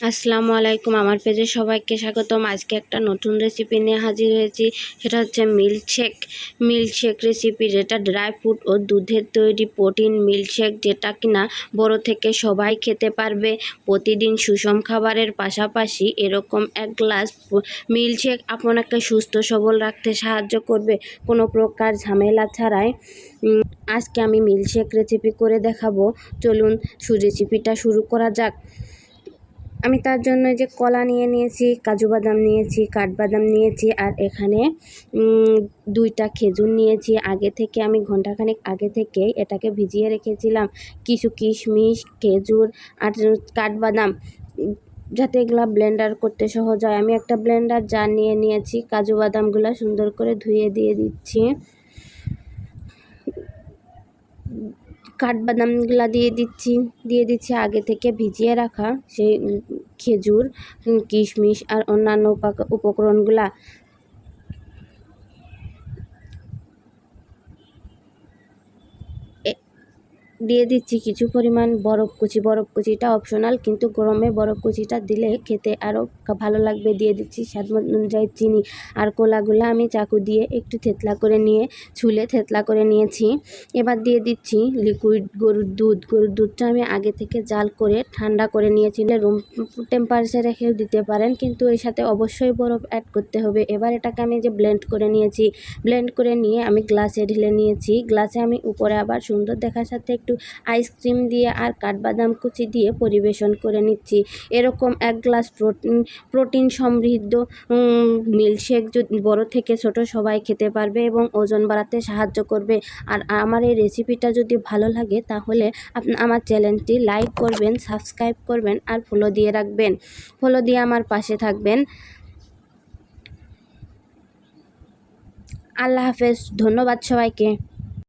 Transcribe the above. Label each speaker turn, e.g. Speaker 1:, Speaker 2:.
Speaker 1: আসসালামু আলাইকুম। আমার পেজে সবাইকে স্বাগতম। আজকে একটা নতুন রেসিপি নিয়ে হাজির হয়েছি। সেটা হচ্ছে মিল্কশেক মিল্কশেক রেসিপি যেটা ড্রাই ফ্রুট ও দুধের তৈরি প্রোটিন মিল্কশেক যেটা কিনা বড় থেকে সবাই খেতে পারবে। প্রতিদিন সুষম খাবারের পাশাপাশি এরকম এক গ্লাস মিল্কশেক আপনাকে সুস্থ সবল রাখতে সাহায্য করবে। কোনো প্রকার ঝামেলা ছাড়াই। আজকে আমি মিল্কশেক রেসিপি করে দেখাবো। চলুন রেসিপিটা শুরু করা যাক। আমি তার জন্য যে কলা নিয়ে নিয়েছি, কাজু বাদাম নিয়েছি, কাঠবাদাম নিয়েছি আর এখানে দুইটা খেজুর নিয়েছি। আগে থেকে আমি ঘন্টাখানেক আগে থেকে এটাকে ভিজিয়ে রেখেছিলাম। কিছু কিশমিশ, খেজুর আর কাঠবাদাম, যাতে এগুলো ব্লেন্ডার করতে সহজ হয়। আমি একটা ব্লেন্ডার যা নিয়ে নিয়েছি, কাজু বাদামগুলো সুন্দর করে ধুয়ে দিয়ে দিচ্ছি। কাঠবাদামগুলা দিয়ে দিচ্ছি দিয়ে দিচ্ছি আগে থেকে ভিজিয়ে রাখা সেই খেজুর, কিশমিশ আর অন্যান্য উপাক- উপকরণগুলা। দিয়ে দিচ্ছি কিছু পরিমাণ বরফ কুচি, বরফ কুচিটা অপশনাল কিন্তু গরমে বরফ কুচিটা দিলে খেতে আরও ভালো লাগবে। দিয়ে দিচ্ছি স্বাদ অনুযায়ী চিনি আর কোলাগুলো আমি চাকু দিয়ে একটু থেতলা করে নিয়ে, ছুলে থেতলা করে নিয়েছি। এবার দিয়ে দিচ্ছি লিকুইড গরুর দুধ। গরুর দুধটা আমি আগে থেকে জাল করে ঠান্ডা করে নিয়েছি। রুম টেম্পারেচার রেখেও দিতে পারেন, কিন্তু এর সাথে অবশ্যই বরফ অ্যাড করতে হবে। এবার এটাকে আমি যে ব্লেন্ড করে নিয়েছি ব্লেন্ড করে নিয়ে আমি গ্লাসে ঢেলে নিয়েছি। গ্লাসে আমি উপরে আবার সুন্দর দেখার সাথে একটু আইসক্রিম দিয়ে আর কাঠবাদাম কুচি দিয়ে পরিবেশন করে নিচ্ছি। এরকম এক গ্লাস প্রোটিন প্রোটিন সমৃদ্ধ মিল্কশেক বড় থেকে ছোট সবাই খেতে পারবে এবং ওজন বাড়াতে সাহায্য করবে। আর আমার এই রেসিপিটা যদি ভালো লাগে তাহলে আমার চ্যানেলটি লাইক করবেন, সাবস্ক্রাইব করবেন আর ফলো দিয়ে রাখবেন। ফলো দিয়ে আমার পাশে থাকবেন। আল্লাহ হাফেজ, ধন্যবাদ সবাইকে।